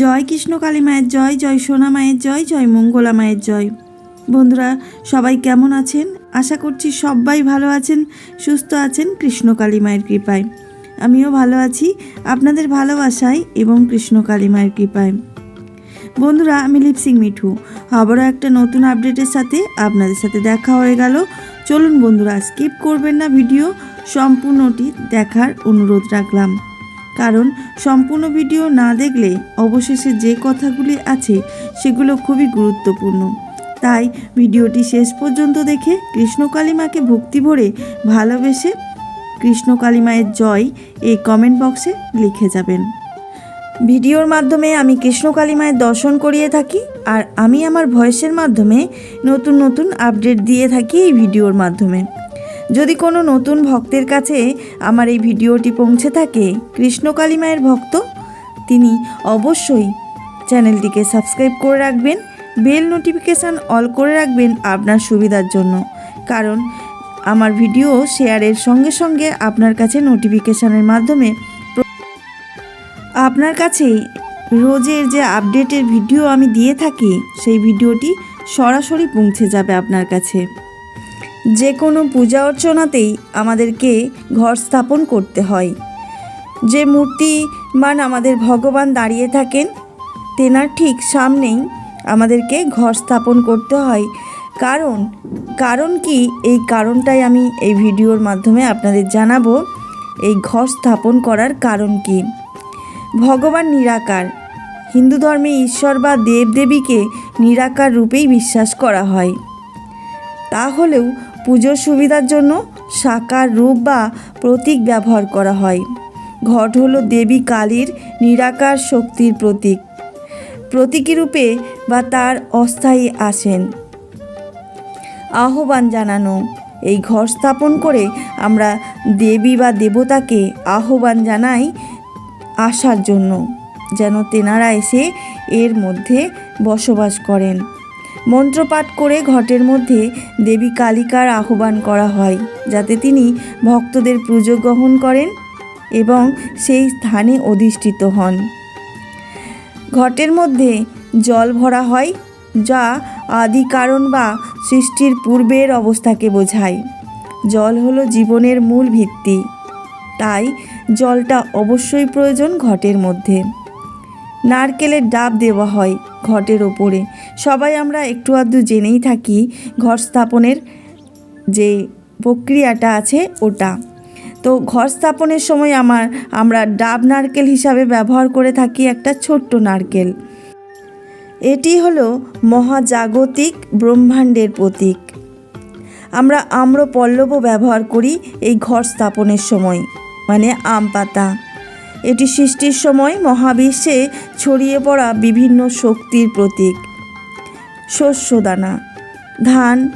জয় কৃষ্ণ কালী মায়ের জয় জয় সোনা মায়ের জয় জয় মঙ্গলা মায়ের জয়। বন্ধুরা, সবাই কেমন আছেন? আশা করছি সবাই ভালো আছেন, সুস্থ আছেন কৃষ্ণ কালী মায়ের কৃপায়। আমিও ভালো আছি, আপনাদের ভালোবাসায় এবং কৃষ্ণ কালী মায়ের কৃপায়। বন্ধুরা, আমি লিপসিং মিঠু। আবারও একটা নতুন আপডেটের সাথে আপনাদের সাথে দেখা হয়ে গেল। চলুন বন্ধুরা স্কিপ করবেন না ভিডিও, সম্পূর্ণটি দেখার অনুরোধ রাখলাম। কারণ সম্পূর্ণ ভিডিও না দেখলে অবশেষে যে কথাগুলি আছে সেগুলো খুবই গুরুত্বপূর্ণ। তাই ভিডিওটি শেষ পর্যন্ত দেখে কৃষ্ণ কালীমাকে ভক্তি ভরে ভালোবেসে কৃষ্ণ কালীমায়ের জয় এই কমেন্ট বক্সে লিখে যাবেন। ভিডিওর মাধ্যমে আমি কৃষ্ণ কালী মায়ের দর্শন করিয়ে থাকি আর আমি আমার ভয়েসের মাধ্যমে নতুন নতুন আপডেট দিয়ে থাকি এই ভিডিওর মাধ্যমে। যদি কোনো নতুন ভক্তের কাছে আমার এই ভিডিওটি পৌঁছে থাকে কৃষ্ণ কালী মায়ের ভক্ত, তিনি অবশ্যই চ্যানেলটিকে সাবস্ক্রাইব করে রাখবেন, বেল নোটিফিকেশান অল করে রাখবেন আপনার সুবিধার জন্য। কারণ আমার ভিডিও শেয়ারের সঙ্গে সঙ্গে আপনার কাছে নোটিফিকেশানের মাধ্যমে আপনার কাছে রোজের যে আপডেটের ভিডিও আমি দিয়ে থাকি, সেই ভিডিওটি সরাসরি পৌঁছে যাবে আপনার কাছে। যে কোনো পূজা অর্চনাতেই আমাদেরকে ঘর স্থাপন করতে হয়। যে মূর্তি মান আমাদের ভগবান দাঁড়িয়ে থাকেন, তেনার ঠিক সামনেই আমাদেরকে ঘর স্থাপন করতে হয়। কারণ কারণ কি? এই কারণটাই আমি এই ভিডিওর মাধ্যমে আপনাদের জানাব, এই ঘর স্থাপন করার কারণ কি? ভগবান নিরাকার। হিন্দু ধর্মে ঈশ্বর বা দেবদেবীকে নিরাকার রূপেই বিশ্বাস করা হয়। তাহলেও পুজোর সুবিধার জন্য সাকার রূপ বা প্রতীক ব্যবহার করা হয়। ঘট হলো দেবী কালীর নিরাকার শক্তির প্রতীক। প্রতীকী রূপে বা তার অস্থায়ী আসেন। আহ্বান জানানো, এই ঘর স্থাপন করে আমরা দেবী বা দেবতাকে আহ্বান জানাই আসার জন্য, যেন তেনারা এসে এর মধ্যে বসবাস করেন। মন্ত্রপাঠ করে ঘটের মধ্যে দেবী কালিকার আহ্বান করা হয়, যাতে তিনি ভক্তদের পুজো গ্রহণ করেন এবং সেই স্থানে অধিষ্ঠিত হন। ঘটের মধ্যে জল ভরা হয়, যা আদি কারণ বা সৃষ্টির পূর্বের অবস্থাকে বোঝায়। জল হলো জীবনের মূল ভিত্তি, তাই জলটা অবশ্যই প্রয়োজন ঘটের মধ্যে। নারকেলের ডাব দেওয়া হয় ঘটের ওপরে। সবাই আমরা একটু আধটু জেনেই থাকি ঘর স্থাপনের যে প্রক্রিয়াটা আছে ওটা। তো ঘর স্থাপনের সময় আমার, আমরা ডাব নারকেল হিসাবে ব্যবহার করে থাকি একটা ছোট্ট নারকেল। এটি হলো মহাজাগতিক ব্রহ্মাণ্ডের প্রতীক। আমরা আম্র পল্লবও ব্যবহার করি এই ঘর স্থাপনের সময় মানে আম পাতা। এটি সৃষ্টির সময় মহাবিশ্বে ছড়িয়ে পড়া বিভিন্ন শক্তির প্রতীক। শস্যদানা, ধান,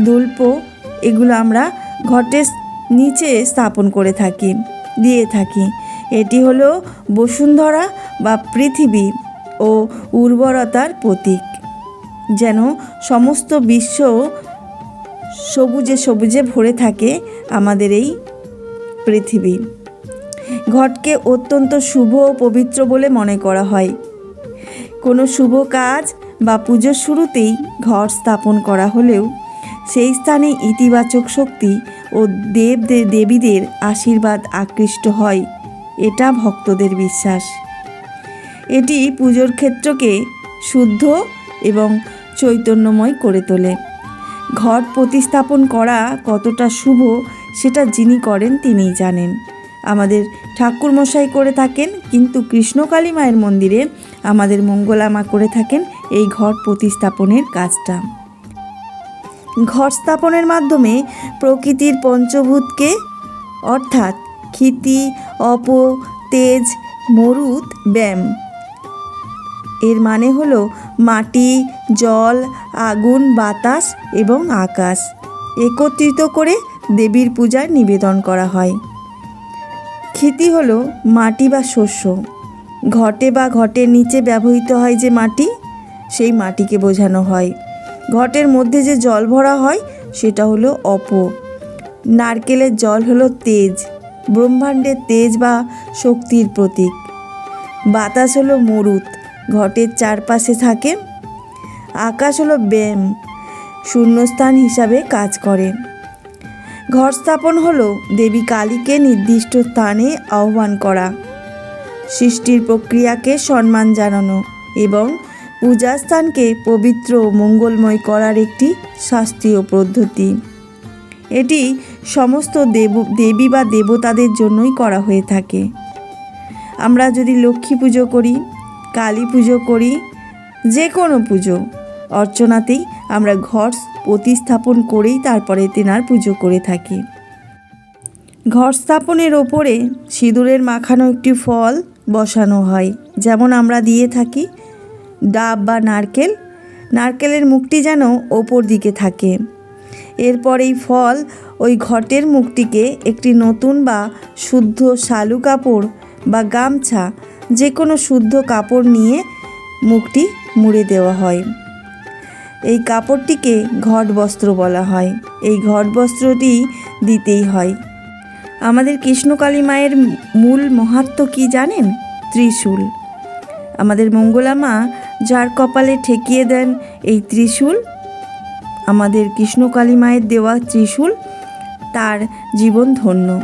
দুল্প, এগুলো আমরা ঘটের নিচে স্থাপন করে থাকি, দিয়ে থাকি। এটি হলো বসুন্ধরা বা পৃথিবী ও উর্বরতার প্রতীক, যেন সমস্ত বিশ্ব সবুজে সবুজে ভরে থাকে আমাদের এই পৃথিবী। ঘটকে অত্যন্ত শুভ ও পবিত্র বলে মনে করা হয়। কোনো শুভ কাজ বা পুজোর শুরুতেই ঘর স্থাপন করা হলেও সেই স্থানে ইতিবাচক শক্তি ও দেব দেবীদের আশীর্বাদ আকৃষ্ট হয়, এটা ভক্তদের বিশ্বাস। এটি পুজোর ক্ষেত্রকে শুদ্ধ এবং চৈতন্যময় করে তোলে। ঘট প্রতিস্থাপন করা কতটা শুভ সেটা যিনি করেন তিনিই জানেন। আমাদের ঠাকুর মশাই করে থাকেন, কিন্তু কৃষ্ণকালী মায়ের মন্দিরে আমাদের মঙ্গলামা করে থাকেন এই ঘর প্রতিস্থাপনের কাজটা। ঘর স্থাপনের মাধ্যমে প্রকৃতির পঞ্চভূতকে, অর্থাৎ ক্ষিতি, অপ, তেজ, মরুত, ব্যায়াম। এর মানে হলো মাটি, জল, আগুন, বাতাস এবং আকাশ। একত্রিত করে দেবীর পূজায় নিবেদন করা হয়। ক্ষিতি হলো মাটি বা শস্য। ঘটে বা ঘটের নিচে ব্যবহৃত হয় যে মাটি, সেই মাটিকে বোঝানো হয়। ঘটের মধ্যে যে জল ভরা হয়, সেটা হলো অপ নারকেলের জল হলো তেজ ব্রহ্মাণ্ডের তেজ বা শক্তির প্রতীক। বাতাস হলো মরুত, ঘটের চারপাশে থাকে। আকাশ হলো ব্যায়াম, শূন্যস্থান হিসাবে কাজ করে। ঘর স্থাপন হলো দেবী কালীকে নির্দিষ্ট স্থানে আহ্বান করা, সৃষ্টির প্রক্রিয়াকে সম্মান জানানো এবং পূজাস্থানকে পবিত্র ও মঙ্গলময় করার একটি শাস্ত্রীয় পদ্ধতি। এটি সমস্ত দেব, দেবী বা দেবতাদের জন্যই করা হয়ে থাকে। আমরা যদি লক্ষ্মী পুজো করি, কালী পুজো করি যে কোনো পুজো, অর্চনাতেই আমরা ঘর প্রতিস্থাপন করেই তারপরে তেনার পুজো করে থাকি। ঘর স্থাপনের ওপরে সিঁদুরের মাখানো একটি ফল বসানো হয়, যেমন আমরা দিয়ে থাকি, ডাব বা নারকেল। নারকেলের মুখটি যেন ওপর দিকে থাকে। এরপর এই ফল ওই ঘটের মুখটিকে একটি নতুন বা শুদ্ধ শালু কাপড় বা গামছা যে কোনো শুদ্ধ কাপড় নিয়ে মুখটি মুড়ে দেওয়া হয়। এই কাপড়টিকে ঘট বস্ত্র বলা হয়। এই ঘট বস্ত্রটি দিতেই হয়। আমাদের কৃষ্ণকালী মায়ের মূল মহাত্ম কি জানেন? ত্রিশূল। আমাদের মঙ্গলা মা যার কপালে ঠেকিয়ে দেন এই ত্রিশূল, আমাদের কৃষ্ণকালী মায়ের দেওয়া ত্রিশূল, তার জীবন ধন্য।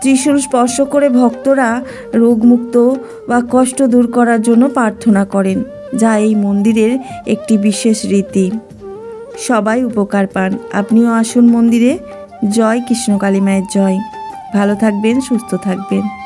ত্রিশূল স্পর্শ করে ভক্তরা রোগমুক্ত বা কষ্ট দূর করার জন্য প্রার্থনা করেন। যা এই মন্দিরের একটি বিশেষ রীতি। সবাই উপকার পান। আপনিও আসুন মন্দিরে। জয় কৃষ্ণকালী মায়ের জয়। ভালো থাকবেন, সুস্থ থাকবেন।